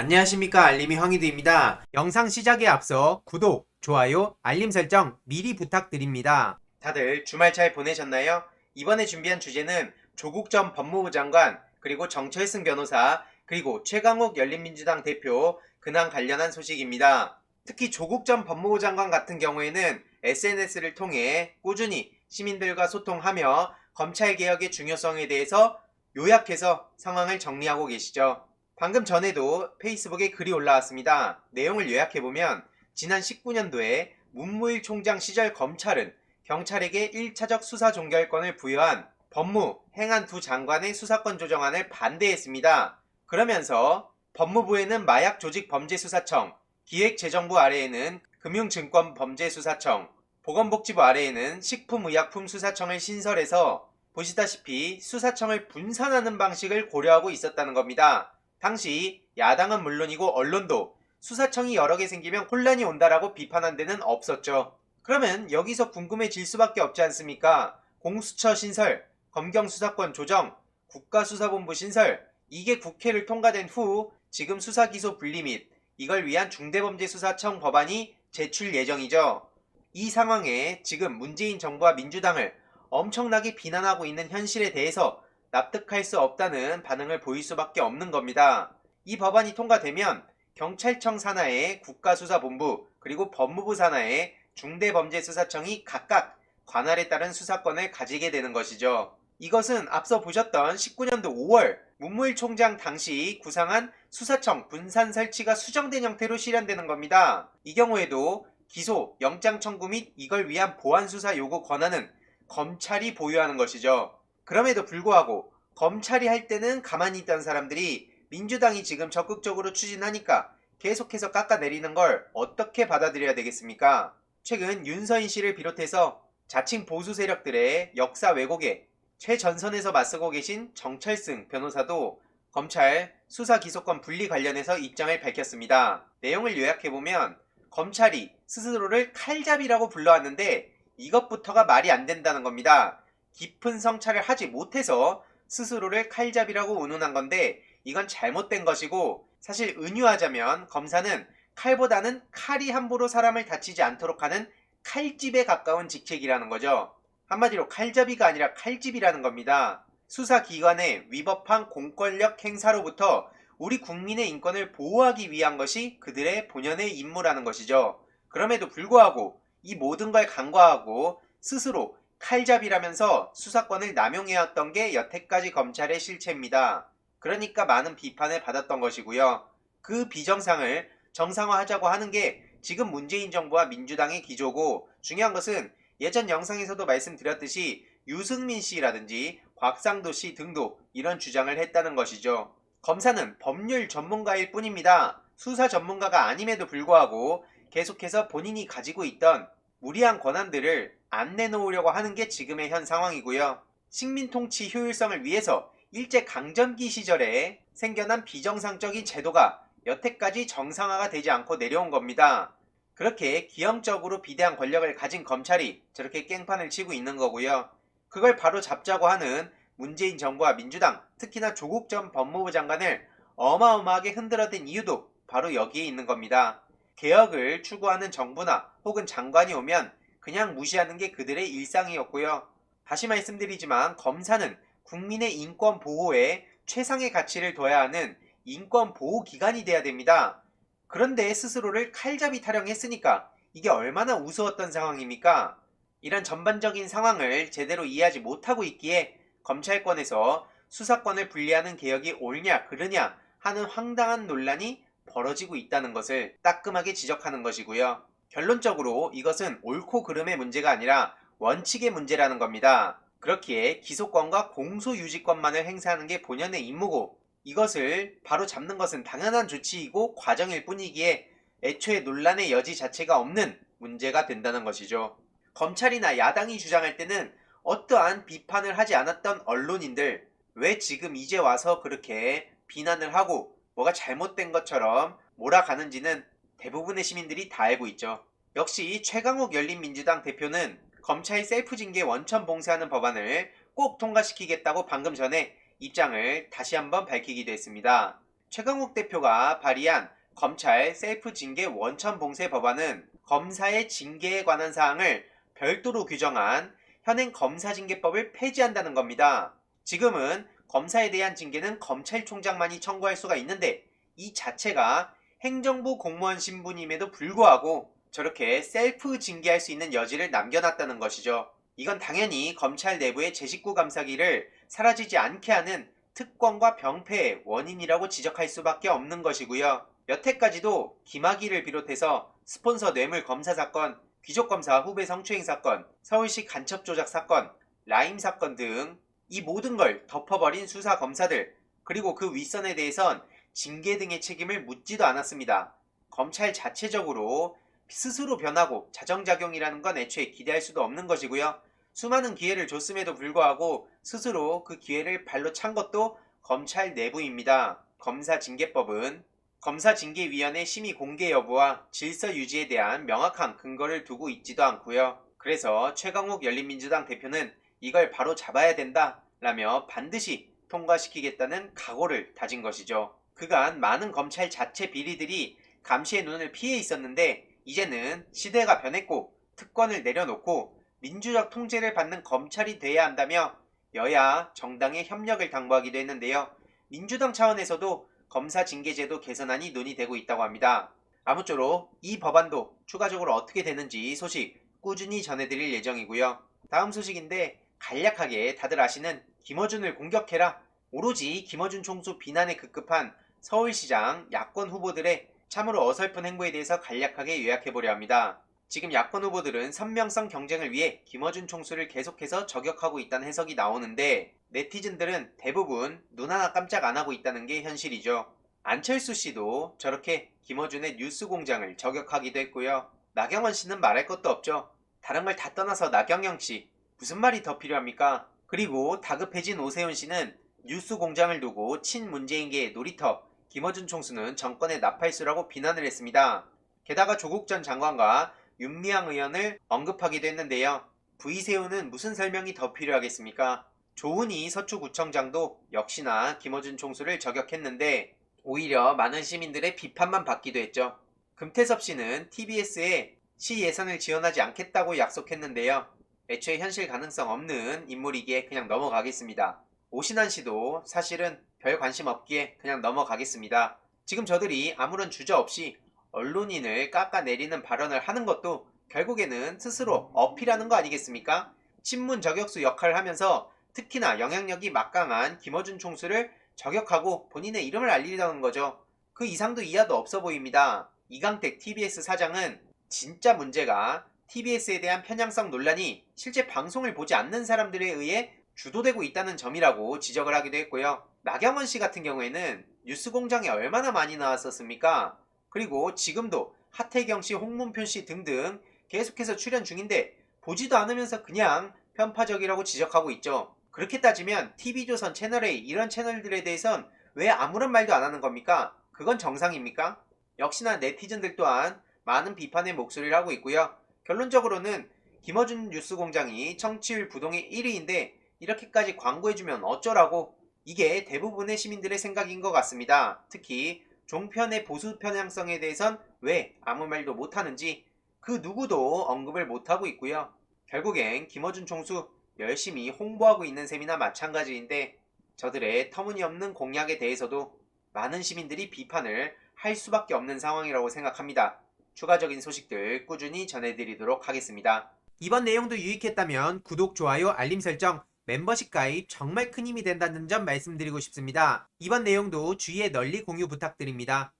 안녕하십니까 알림이 황희두입니다. 영상 시작에 앞서 구독, 좋아요, 알림 설정 미리 부탁드립니다. 다들 주말 잘 보내셨나요? 이번에 준비한 주제는 조국 전 법무부 장관 그리고 정철승 변호사 그리고 최강욱 열린민주당 대표 근황 관련한 소식입니다. 특히 조국 전 법무부 장관 같은 경우에는 SNS를 통해 꾸준히 시민들과 소통하며 검찰 개혁의 중요성에 대해서 요약해서 상황을 정리하고 계시죠. 방금 전에도 페이스북에 글이 올라왔습니다. 내용을 요약해보면 지난 19년도에 문무일 총장 시절 검찰은 경찰에게 1차적 수사 종결권을 부여한 법무, 행안 두 장관의 수사권 조정안을 반대했습니다. 그러면서 법무부에는 마약조직범죄수사청, 기획재정부 아래에는 금융증권범죄수사청, 보건복지부 아래에는 식품의약품수사청을 신설해서 보시다시피 수사청을 분산하는 방식을 고려하고 있었다는 겁니다. 당시 야당은 물론이고 언론도 수사청이 여러 개 생기면 혼란이 온다라고 비판한 데는 없었죠. 그러면 여기서 궁금해질 수밖에 없지 않습니까? 공수처 신설, 검경수사권 조정, 국가수사본부 신설, 이게 국회를 통과된 후 지금 수사기소 분리 및 이걸 위한 중대범죄수사청 법안이 제출 예정이죠. 이 상황에 지금 문재인 정부와 민주당을 엄청나게 비난하고 있는 현실에 대해서 납득할 수 없다는 반응을 보일 수밖에 없는 겁니다. 이 법안이 통과되면 경찰청 산하의 국가수사본부 그리고 법무부 산하의 중대범죄수사청이 각각 관할에 따른 수사권을 가지게 되는 것이죠. 이것은 앞서 보셨던 19년도 5월 문무일 총장 당시 구상한 수사청 분산 설치가 수정된 형태로 실현되는 겁니다. 이 경우에도 기소, 영장 청구 및 이걸 위한 보안 수사 요구 권한은 검찰이 보유하는 것이죠. 그럼에도 불구하고 검찰이 할 때는 가만히 있던 사람들이 민주당이 지금 적극적으로 추진하니까 계속해서 깎아내리는 걸 어떻게 받아들여야 되겠습니까? 최근 윤서인 씨를 비롯해서 자칭 보수 세력들의 역사 왜곡에 최전선에서 맞서고 계신 정철승 변호사도 검찰 수사 기소권 분리 관련해서 입장을 밝혔습니다. 내용을 요약해보면 검찰이 스스로를 칼잡이라고 불러왔는데 이것부터가 말이 안 된다는 겁니다. 깊은 성찰을 하지 못해서 스스로를 칼잡이라고 운운한 건데 이건 잘못된 것이고 사실 은유하자면 검사는 칼보다는 칼이 함부로 사람을 다치지 않도록 하는 칼집에 가까운 직책이라는 거죠. 한마디로 칼잡이가 아니라 칼집이라는 겁니다. 수사기관의 위법한 공권력 행사로부터 우리 국민의 인권을 보호하기 위한 것이 그들의 본연의 임무라는 것이죠. 그럼에도 불구하고 이 모든 걸 간과하고 스스로 칼잡이라면서 수사권을 남용해왔던 게 여태까지 검찰의 실체입니다. 그러니까 많은 비판을 받았던 것이고요. 그 비정상을 정상화하자고 하는 게 지금 문재인 정부와 민주당의 기조고 중요한 것은 예전 영상에서도 말씀드렸듯이 유승민 씨라든지 곽상도 씨 등도 이런 주장을 했다는 것이죠. 검사는 법률 전문가일 뿐입니다. 수사 전문가가 아님에도 불구하고 계속해서 본인이 가지고 있던 무리한 권한들을 안 내놓으려고 하는 게 지금의 현 상황이고요. 식민 통치 효율성을 위해서 일제 강점기 시절에 생겨난 비정상적인 제도가 여태까지 정상화가 되지 않고 내려온 겁니다. 그렇게 기형적으로 비대한 권력을 가진 검찰이 저렇게 깽판을 치고 있는 거고요. 그걸 바로 잡자고 하는 문재인 정부와 민주당, 특히나 조국 전 법무부 장관을 어마어마하게 흔들어댄 이유도 바로 여기에 있는 겁니다. 개혁을 추구하는 정부나 혹은 장관이 오면 그냥 무시하는 게 그들의 일상이었고요. 다시 말씀드리지만 검사는 국민의 인권 보호에 최상의 가치를 둬야 하는 인권 보호 기관이 돼야 됩니다. 그런데 스스로를 칼잡이 타령했으니까 이게 얼마나 우스웠던 상황입니까? 이런 전반적인 상황을 제대로 이해하지 못하고 있기에 검찰권에서 수사권을 분리하는 개혁이 옳냐 그르냐 하는 황당한 논란이 벌어지고 있다는 것을 따끔하게 지적하는 것이고요. 결론적으로 이것은 옳고 그름의 문제가 아니라 원칙의 문제라는 겁니다. 그렇기에 기소권과 공소유지권만을 행사하는 게 본연의 임무고 이것을 바로 잡는 것은 당연한 조치이고 과정일 뿐이기에 애초에 논란의 여지 자체가 없는 문제가 된다는 것이죠. 검찰이나 야당이 주장할 때는 어떠한 비판을 하지 않았던 언론인들 왜 지금 이제 와서 그렇게 비난을 하고 뭐가 잘못된 것처럼 몰아가는지는 대부분의 시민들이 다 알고 있죠. 역시 최강욱 열린민주당 대표는 검찰 셀프 징계 원천 봉쇄하는 법안을 꼭 통과시키겠다고 방금 전에 입장을 다시 한번 밝히기도 했습니다. 최강욱 대표가 발의한 검찰 셀프 징계 원천 봉쇄 법안은 검사의 징계에 관한 사항을 별도로 규정한 현행 검사징계법을 폐지한다는 겁니다. 지금은 검사에 대한 징계는 검찰총장만이 청구할 수가 있는데 이 자체가 행정부 공무원 신분임에도 불구하고 저렇게 셀프 징계할 수 있는 여지를 남겨놨다는 것이죠. 이건 당연히 검찰 내부의 제 식구 감사기를 사라지지 않게 하는 특권과 병폐의 원인이라고 지적할 수밖에 없는 것이고요. 여태까지도 김학의를 비롯해서 스폰서 뇌물 검사 사건, 귀족검사 후배 성추행 사건, 서울시 간첩 조작 사건, 라임 사건 등 이 모든 걸 덮어버린 수사 검사들, 그리고 그 윗선에 대해선 징계 등의 책임을 묻지도 않았습니다. 검찰 자체적으로 스스로 변하고 자정작용이라는 건 애초에 기대할 수도 없는 것이고요. 수많은 기회를 줬음에도 불구하고 스스로 그 기회를 발로 찬 것도 검찰 내부입니다. 검사징계법은 검사징계위원회 심의 공개 여부와 질서 유지에 대한 명확한 근거를 두고 있지도 않고요. 그래서 최강욱 열린민주당 대표는 이걸 바로 잡아야 된다 라며 반드시 통과시키겠다는 각오를 다진 것이죠. 그간 많은 검찰 자체 비리들이 감시의 눈을 피해 있었는데 이제는 시대가 변했고 특권을 내려놓고 민주적 통제를 받는 검찰이 돼야 한다며 여야 정당의 협력을 당부하기도 했는데요. 민주당 차원에서도 검사 징계제도 개선안이 논의되고 있다고 합니다. 아무쪼록 이 법안도 추가적으로 어떻게 되는지 소식 꾸준히 전해드릴 예정이고요. 다음 소식인데 간략하게 다들 아시는 김어준을 공격해라. 오로지 김어준 총수 비난에 급급한 서울시장 야권 후보들의 참으로 어설픈 행보에 대해서 간략하게 요약해보려 합니다. 지금 야권 후보들은 선명성 경쟁을 위해 김어준 총수를 계속해서 저격하고 있다는 해석이 나오는데 네티즌들은 대부분 눈 하나 깜짝 안 하고 있다는 게 현실이죠. 안철수 씨도 저렇게 김어준의 뉴스 공장을 저격하기도 했고요. 나경원 씨는 말할 것도 없죠. 다른 걸 다 떠나서 나경영 씨 무슨 말이 더 필요합니까? 그리고 다급해진 오세훈 씨는 뉴스 공장을 두고 친문재인계의 놀이터 김어준 총수는 정권의 나팔수라고 비난을 했습니다. 게다가 조국 전 장관과 윤미향 의원을 언급하기도 했는데요. V세우는 무슨 설명이 더 필요하겠습니까? 조은희 서초구청장도 역시나 김어준 총수를 저격했는데 오히려 많은 시민들의 비판만 받기도 했죠. 금태섭 씨는 TBS에 시 예산을 지원하지 않겠다고 약속했는데요. 애초에 현실 가능성 없는 인물이기에 그냥 넘어가겠습니다. 오신환 씨도 사실은 별 관심 없기에 그냥 넘어가겠습니다. 지금 저들이 아무런 주저 없이 언론인을 깎아내리는 발언을 하는 것도 결국에는 스스로 어필하는 거 아니겠습니까? 신문 저격수 역할을 하면서 특히나 영향력이 막강한 김어준 총수를 저격하고 본인의 이름을 알리려는 거죠. 그 이상도 이하도 없어 보입니다. 이강택 TBS 사장은 진짜 문제가 TBS에 대한 편향성 논란이 실제 방송을 보지 않는 사람들에 의해 주도되고 있다는 점이라고 지적을 하기도 했고요. 나경원 씨 같은 경우에는 뉴스 공장에 얼마나 많이 나왔었습니까? 그리고 지금도 하태경 씨, 홍문표 씨 등등 계속해서 출연 중인데 보지도 않으면서 그냥 편파적이라고 지적하고 있죠. 그렇게 따지면 TV조선 채널A 이런 채널들에 대해선 왜 아무런 말도 안 하는 겁니까? 그건 정상입니까? 역시나 네티즌들 또한 많은 비판의 목소리를 하고 있고요. 결론적으로는 김어준 뉴스공장이 청취율 부동의 1위인데 이렇게까지 광고해주면 어쩌라고 이게 대부분의 시민들의 생각인 것 같습니다. 특히 종편의 보수 편향성에 대해선 왜 아무 말도 못하는지 그 누구도 언급을 못하고 있고요. 결국엔 김어준 총수 열심히 홍보하고 있는 셈이나 마찬가지인데 저들의 터무니없는 공약에 대해서도 많은 시민들이 비판을 할 수밖에 없는 상황이라고 생각합니다. 추가적인 소식들 꾸준히 전해드리도록 하겠습니다. 이번 내용도 유익했다면 구독, 좋아요, 알림 설정, 멤버십 가입 정말 큰 힘이 된다는 점 말씀드리고 싶습니다. 이번 내용도 주위에 널리 공유 부탁드립니다.